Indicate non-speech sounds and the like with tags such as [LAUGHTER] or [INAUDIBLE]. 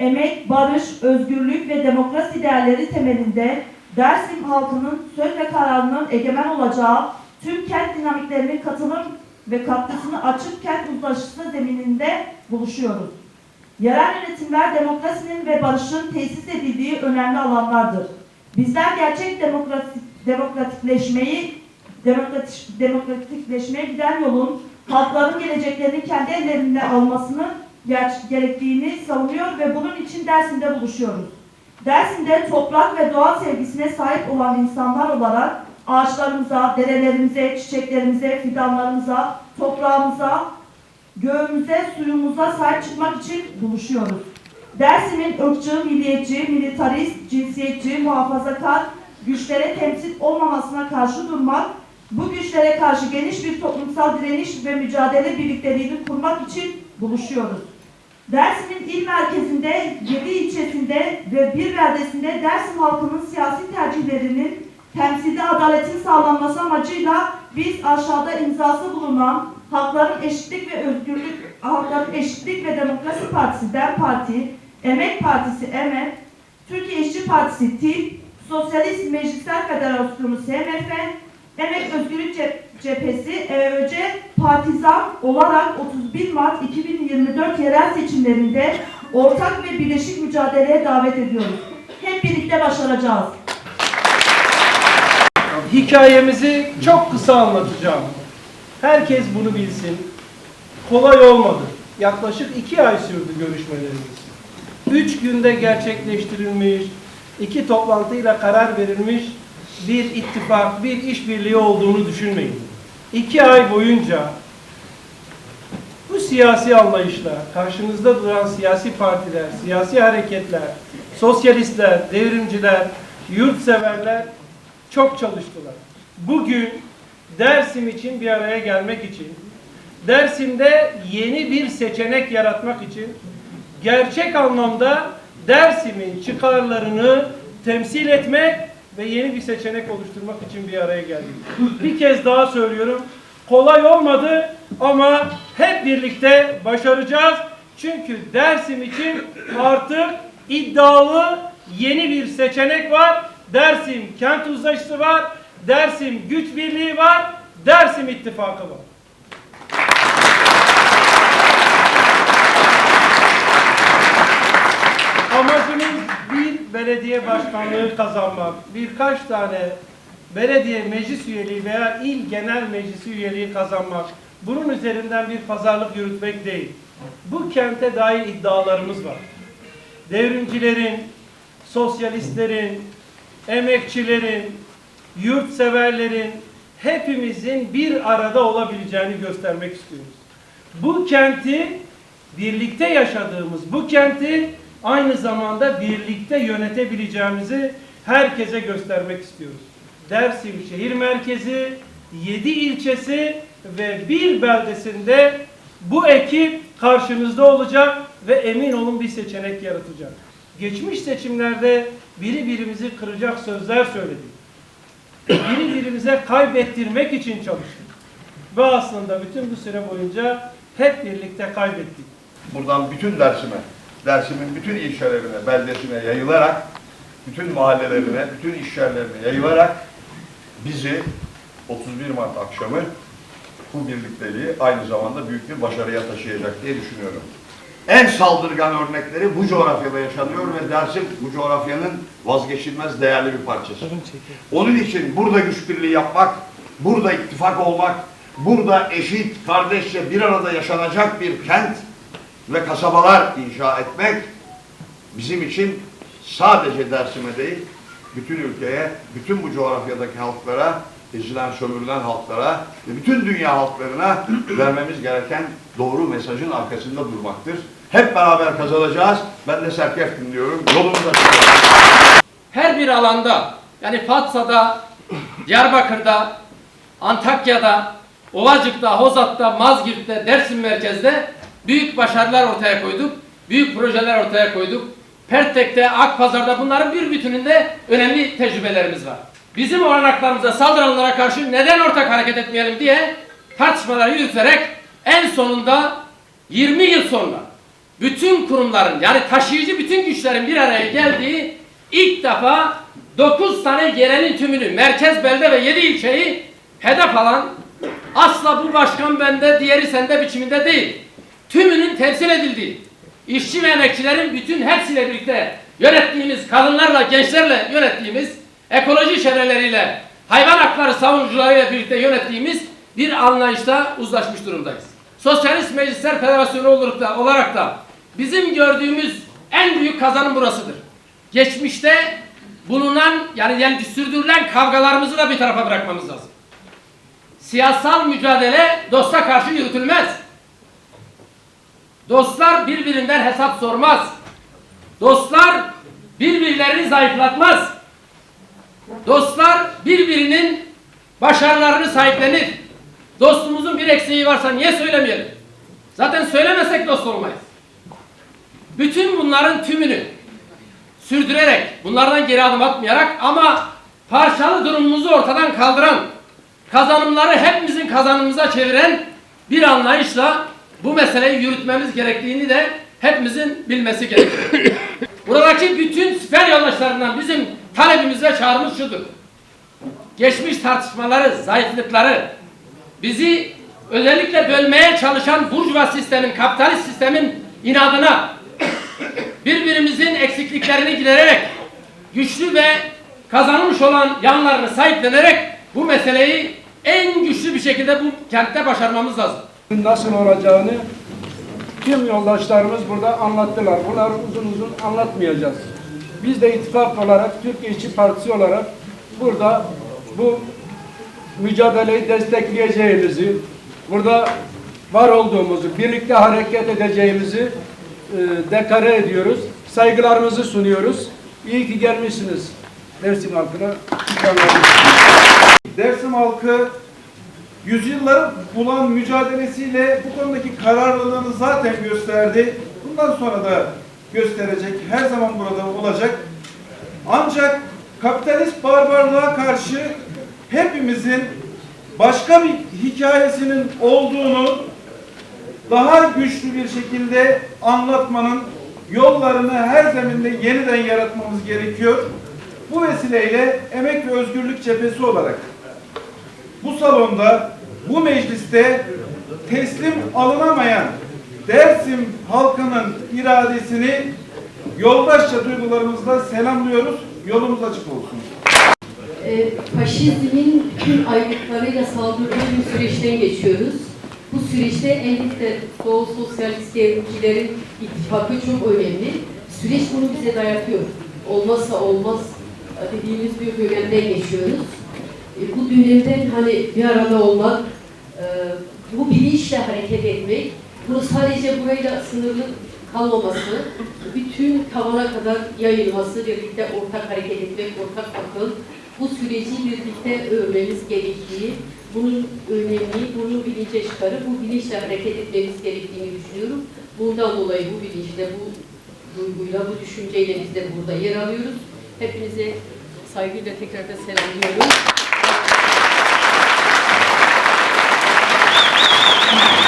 emek, barış, özgürlük ve demokrasi değerleri temelinde Dersim halkının söz ve kararının egemen olacağı tüm kent dinamiklerinin katılım ve katkısını açık kent uzlaşısı zemininde buluşuyoruz. Yerel yönetimler demokrasinin ve barışın tesis edildiği önemli alanlardır. Bizler gerçek demokrasi, demokratikleşmeyi demokratik, demokratikleşmeye giden yolun halkların geleceklerini kendi ellerinde almasını gerektiğini savunuyor ve bunun için Dersim'de buluşuyoruz. Dersim'de toprak ve doğa sevgisine sahip olan insanlar olarak ağaçlarımıza, derelerimize, çiçeklerimize, fidanlarımıza, toprağımıza, göğümüze, suyumuza sahip çıkmak için buluşuyoruz. Dersim'in ırkçı, milliyetçi, militarist, cinsiyetçi, muhafazakar güçlere temsil olmamasına karşı durmak, bu güçlere karşı geniş bir toplumsal direniş ve mücadele birlikteliğini kurmak için buluşuyoruz. Dersim'in il merkezinde, 7 ilçesinde ve bir beldesinde Dersim halkının siyasi tercihlerinin temsilde adaletin sağlanması amacıyla biz aşağıda imzası bulunan Halkların Eşitlik ve Özgürlük, Halkların Eşitlik ve Demokrasi Partisi DEM Parti, Emek Partisi EMET, Türkiye İşçi Partisi TİP, Sosyalist Meclisler Federasyonu SMF, Emek Özgürlük Cep- Cephesi EÖC Partizan olarak 31 Mart 2024 yerel seçimlerinde ortak ve birleşik mücadeleye davet ediyoruz. Hep birlikte başaracağız. Hikayemizi çok kısa anlatacağım. Herkes bunu bilsin. Kolay olmadı. Yaklaşık iki ay sürdü görüşmelerimiz. Üç günde gerçekleştirilmiş, iki toplantıyla karar verilmiş bir ittifak, bir işbirliği olduğunu düşünmeyin. İki ay boyunca bu siyasi anlayışla karşınızda duran siyasi partiler, siyasi hareketler, sosyalistler, devrimciler, yurtseverler çok çalıştılar. Bugün Dersim için bir araya gelmek için, Dersim'de yeni bir seçenek yaratmak için, gerçek anlamda Dersim'in çıkarlarını temsil etmek ve yeni bir seçenek oluşturmak için bir araya geldik. Bir kez daha söylüyorum, kolay olmadı ama hep birlikte başaracağız. Çünkü Dersim için artık iddialı yeni bir seçenek var. Dersim kent uzlaşısı var. Dersim güç birliği var. Dersim ittifakı var. Amacımız belediye başkanlığı kazanmak, birkaç tane belediye meclis üyeliği veya il genel meclisi üyeliği kazanmak. Bunun üzerinden bir pazarlık yürütmek değil. Bu kente dair iddialarımız var. Devrimcilerin, sosyalistlerin, emekçilerin, yurtseverlerin hepimizin bir arada olabileceğini göstermek istiyoruz. Bu kenti birlikte yaşadığımız bu kenti aynı zamanda birlikte yönetebileceğimizi herkese göstermek istiyoruz. Dersim şehir merkezi, 7 ilçesi ve bir beldesinde bu ekip karşınızda olacak ve emin olun bir seçenek yaratacak. Geçmiş seçimlerde biri birimizi kıracak sözler söyledik. Biri birimize kaybettirmek için çalıştık. Ve aslında bütün bu süre boyunca hep birlikte kaybettik. buradan bütün Dersim'e, Dersim'in bütün ilçelerine, beldesine yayılarak, bütün mahallelerine, bütün iş yerlerine yayılarak bizi 31 Mart akşamı bu birlikteliği aynı zamanda büyük bir başarıya taşıyacak diye düşünüyorum. En saldırgan örnekleri bu coğrafyada yaşanıyor ve Dersim bu coğrafyanın vazgeçilmez değerli bir parçası. Onun için burada güç birliği yapmak, burada ittifak olmak, burada eşit, kardeşçe bir arada yaşanacak bir kent ve kasabalar inşa etmek bizim için sadece Dersim'e değil, bütün ülkeye, bütün bu coğrafyadaki halklara, ezilen, sömürülen halklara ve bütün dünya halklarına [CLEARS THROAT] vermemiz gereken doğru mesajın arkasında durmaktır. Hep beraber kazanacağız. Ben de Serkef dinliyorum. Yolumuz açık. her bir alanda yani Fatsa'da, [CLEARS THROAT] Diyarbakır'da, Antakya'da, Ovacık'ta, Hozat'ta, Mazgirt'te, Dersim merkezde büyük başarılar ortaya koyduk. Büyük projeler ortaya koyduk. Pertek'te, Akpazar'da bunların bir bütününde önemli tecrübelerimiz var. Bizim olanaklarımıza saldıranlara karşı neden ortak hareket etmeyelim diye tartışmalar yürüterek en sonunda 20 yıl sonra bütün kurumların yani taşıyıcı bütün güçlerin bir araya geldiği ilk defa 9 tane gelenin tümünü merkez belde ve 7 ilçeyi hedef alan asla bu başkan bende diğeri sende biçiminde değil. Temsil edildiği işçi ve emekçilerin bütün hepsiyle birlikte yönettiğimiz kadınlarla gençlerle yönettiğimiz ekoloji çevreleriyle hayvan hakları savunucularıyla birlikte yönettiğimiz bir anlayışla uzlaşmış durumdayız. Sosyalist Meclisler Federasyonu olarak da, olarak da bizim gördüğümüz en büyük kazanım burasıdır. Geçmişte bulunan yani, yani sürdürülen kavgalarımızı da bir tarafa bırakmamız lazım. Siyasal mücadele dosta karşı yürütülmez. Dostlar birbirinden hesap sormaz. Dostlar birbirlerini zayıflatmaz. Dostlar birbirinin başarılarını sahiplenir. Dostumuzun bir eksiği varsa niye söylemeyelim? Zaten söylemesek dost olmayız. Bütün bunların tümünü sürdürerek, bunlardan geri adım atmayarak ama parçalı durumumuzu ortadan kaldıran, kazanımları hepimizin kazanımımıza çeviren bir anlayışla bu meseleyi yürütmemiz gerektiğini de hepimizin bilmesi gerekiyor. [COUGHS] Buradaki bütün siper yoldaşlarından bizim talebimiz ve çağrımız şudur. Geçmiş tartışmaları, zayıflıkları, bizi özellikle bölmeye çalışan burjuva sistemin, kapitalist sistemin inadına [COUGHS] birbirimizin eksikliklerini gidererek güçlü ve kazanılmış olan yanlarını sahiplenerek bu meseleyi en güçlü bir şekilde bu kentte başarmamız lazım. Nasıl olacağını tüm yoldaşlarımız burada anlattılar. Bunları uzun uzun anlatmayacağız. Biz de ittifak olarak, Türkiye İşçi Partisi olarak burada bu mücadeleyi destekleyeceğimizi, burada var olduğumuzu, birlikte hareket edeceğimizi e, dekare ediyoruz. Saygılarımızı sunuyoruz. İyi ki gelmişsiniz Dersim halkına. Dersim halkı yüzyılları bulan mücadelesiyle bu konudaki kararlılığını zaten gösterdi. Bundan sonra da gösterecek, her zaman burada olacak. Ancak kapitalist barbarlığa karşı hepimizin başka bir hikayesinin olduğunu daha güçlü bir şekilde anlatmanın yollarını her zeminde yeniden yaratmamız gerekiyor. Bu vesileyle Emek ve Özgürlük Cephesi olarak bu salonda, bu mecliste teslim alınamayan Dersim halkının iradesini yoldaşça duygularımızla selamlıyoruz. Yolumuz açık olsun. e, faşizmin tüm aygıtlarıyla saldırdığı bir süreçten geçiyoruz. Bu süreçte elbette Doğu Sosyalist Devrimcilerin ittifakı çok önemli. Süreç bunu bize dayatıyor. Olmazsa olmaz dediğimiz bir dönemden geçiyoruz. E, bu dönemden hani bir arada olmak, e, bu bilinçle hareket etmek, bunu sadece burayla sınırlı kalmaması, bütün tavana kadar yayılması, birlikte ortak hareket etmek, ortak akıl, bu süreci birlikte örmemiz gerektiği, bunun önemi, bunu bilince çıkarıp bu bilinçle hareket etmemiz gerektiğini düşünüyorum. Bundan dolayı bu bilinçle, bu duyguyla, bu düşünceyle biz de burada yer alıyoruz. Hepinize saygıyla tekrar da selamlıyorum. Thank you.